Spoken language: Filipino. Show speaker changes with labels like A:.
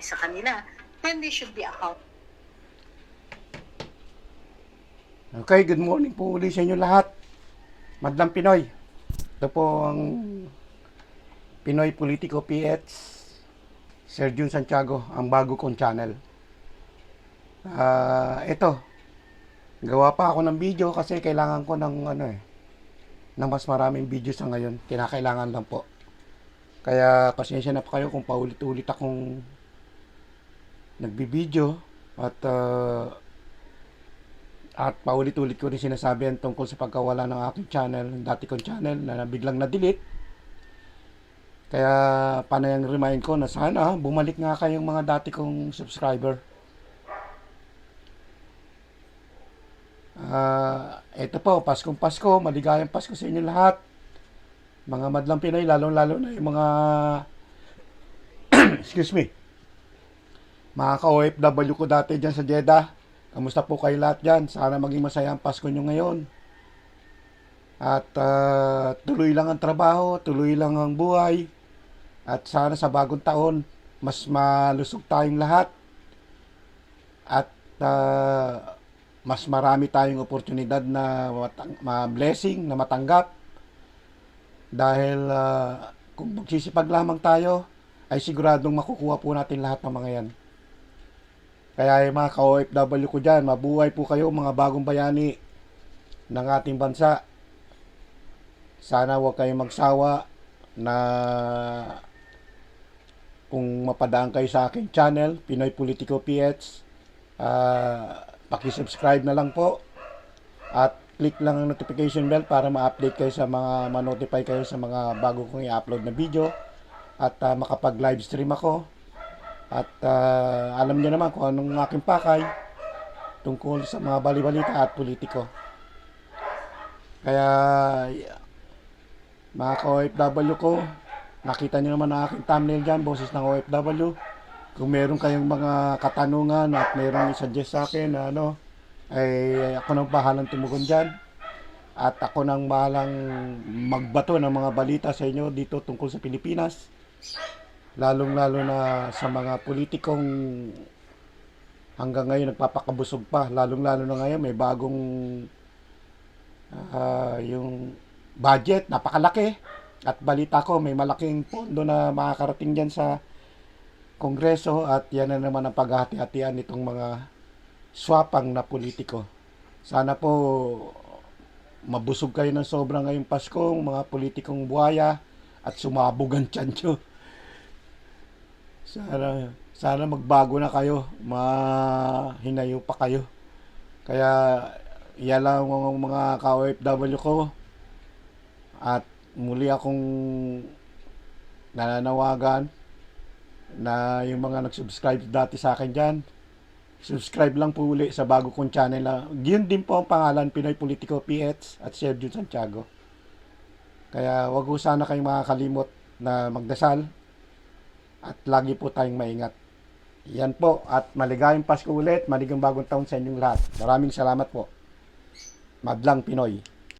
A: sa kanila, then they should be accountable.
B: Okay, good morning po uli sa inyo lahat. Madlang Pinoy. Ito po ang Pinoy Politico PH. Sir Jun Santiago, ang bago kong channel. Ah, ito. Gawa pa ako ng video kasi kailangan ko ng ano eh ng mas maraming video sa ngayon. Kinakailangan lang po. Kaya pasensya na po kayo kung paulit-ulit akong nagbibideo at ah, at paulit-ulit ko rin sinasabi yan tungkol sa pagkawala ng aking channel, ng dati kong channel na biglang na-delete. Kaya panayang remind ko na sana bumalik nga kayong mga dati kong subscriber. Ah, ito po, Paskong Pasko, maligayang Pasko sa inyo lahat. Mga madlang Pinoy, lalong-lalo na yung mga excuse me. Mga ka-OFW ko dati dyan sa Jeddah. Kamusta po kayo lahat dyan? Sana maging masaya ang Pasko nyo ngayon. At ah, tuloy lang ang trabaho, tuloy lang ang buhay. At sana sa bagong taon, mas malusog tayong lahat. At ah, mas marami tayong oportunidad na ma-blessing, na matanggap. Dahil ah, kung magsisipag lamang tayo, ay siguradong makukuha po natin lahat ng mga yan. Kaya yung mga ka-OFW ko dyan, mabuhay po kayo mga bagong bayani ng ating bansa. Sana huwag kayong magsawa na kung mapadaan kayo sa aking channel, Pinoy Politico PH, ah, paki-subscribe na lang po at click lang ang notification bell para ma-update kayo sa mga ma-notify kayo sa mga bago kong i-upload na video at ah, makapag-live stream ako at ah, alam niyo naman kung anong aking pakay tungkol sa mga balibalita at politiko. Kaya mga ka-OFW ko, nakita niyo naman ang aking thumbnail dyan, boses ng OFW. Kung meron kayong mga katanungan at meron i-suggest sa akin na ano, ay ako nang bahalang tumugon dyan. At ako nang bahalang magbato ng mga balita sa inyo dito tungkol sa Pilipinas lalong-lalo na sa mga politikong hanggang ngayon nagpapakabusog pa. Lalong-lalo na ngayon may bagong ah, yung budget, napakalaki. At balita ko, may malaking pondo na makakarating dyan sa Kongreso at yan na naman ang paghahati-hatian nitong mga swapang na politiko. Sana po mabusog kayo ng sobra ngayong Pasko, mga politikong buhaya at sumabog ang tiyan. Sana, sana magbago na kayo. Mahinayo pa kayo. Kaya, yan lang ang mga ka-OFW ko. At muli akong nananawagan na yung mga nag-subscribe dati sa akin dyan, subscribe lang po uli sa bago kong channel. Na, yun din po ang pangalan, Pinoy Politico PH at Jun Santiago. Kaya wag ko sana kayong makakalimot na magdasal at lagi po tayong maingat. Yan po at maligayang Pasko ulit, maligayang bagong taon sa inyong lahat. Maraming salamat po. Madlang Pinoy.